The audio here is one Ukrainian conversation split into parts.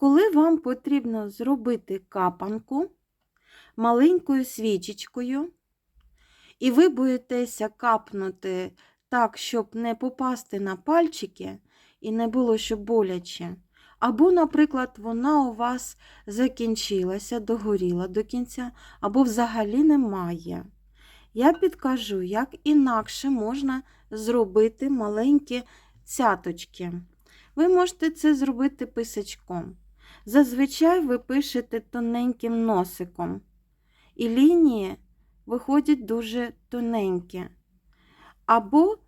Коли вам потрібно зробити капанку маленькою свічечкою, і ви боїтеся капнути так, щоб не попасти на пальчики і не було щоб боляче. Або, наприклад, вона у вас закінчилася, догоріла до кінця, або взагалі немає. Я підкажу, як інакше можна зробити маленькі цяточки. Ви можете це зробити писачком. Зазвичай ви пишете тоненьким носиком, і лінії виходять дуже тоненькі, або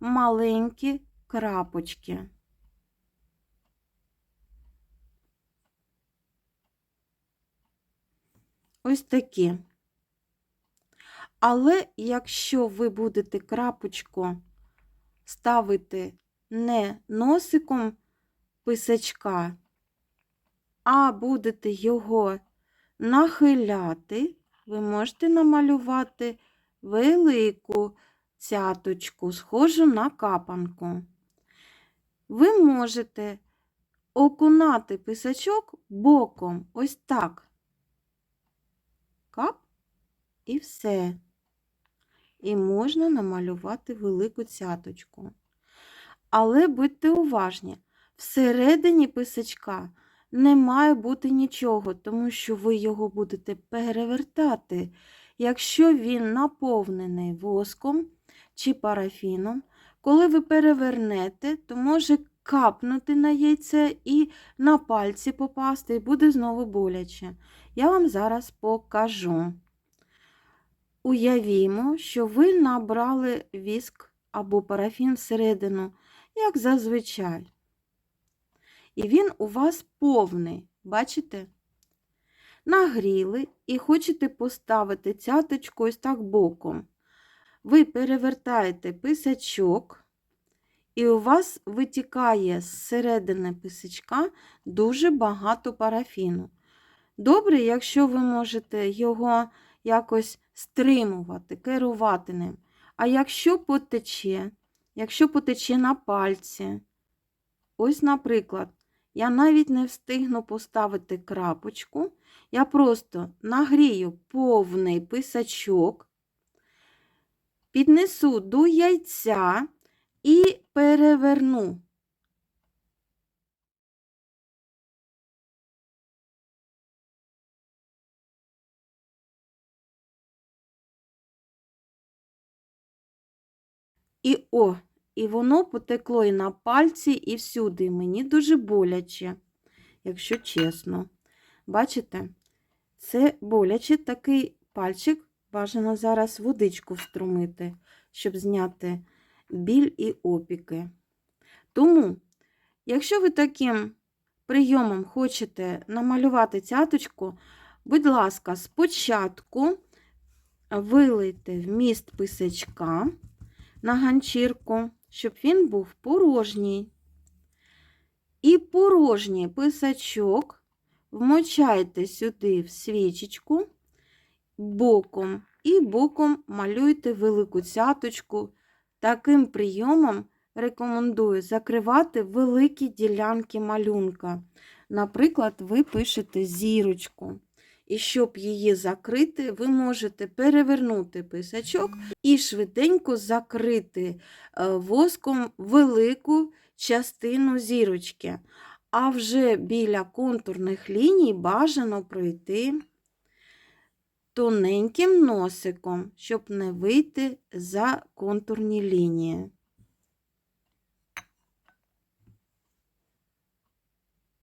маленькі крапочки. Ось такі. Але якщо ви будете крапочку ставити не носиком писачка, а будете його нахиляти, ви можете намалювати велику цяточку, схожу на капанку. Ви можете окунати писачок боком, ось так. Кап і все. І можна намалювати велику цяточку. Але будьте уважні, всередині писачка не має бути нічого, тому що ви його будете перевертати. Якщо він наповнений воском чи парафіном, коли ви перевернете, то може капнути на яйце і на пальці попасти, і буде знову боляче. Я вам зараз покажу. Уявімо, що ви набрали віск або парафін всередину, як зазвичай. І він у вас повний, бачите? Нагріли і хочете поставити цяточку ось так боком. Ви перевертаєте писачок, і у вас витікає з середини писачка дуже багато парафіну. Добре, якщо ви можете його якось стримувати, керувати ним. А якщо потече, якщо потече на пальці, ось, наприклад, я навіть не встигну поставити крапочку, я просто нагрію повний писачок, піднесу до яйця і переверну. І о, і воно потекло і на пальці, і всюди. Мені дуже боляче, якщо чесно. Бачите, це боляче такий пальчик, бажано зараз водичку вструмити, щоб зняти біль і опіки. Тому, якщо ви таким прийомом хочете намалювати цяточку, будь ласка, спочатку вилийте вміст писачка на ганчірку, щоб він був порожній. І порожній писачок вмочайте сюди в свічечку боком і боком малюйте велику цяточку. Таким прийомом рекомендую закривати великі ділянки малюнка. Наприклад, ви пишете зірочку. І щоб її закрити, ви можете перевернути писачок і швиденько закрити е, воском велику частину зірочки. А вже біля контурних ліній бажано пройти тоненьким носиком, щоб не вийти за контурні лінії.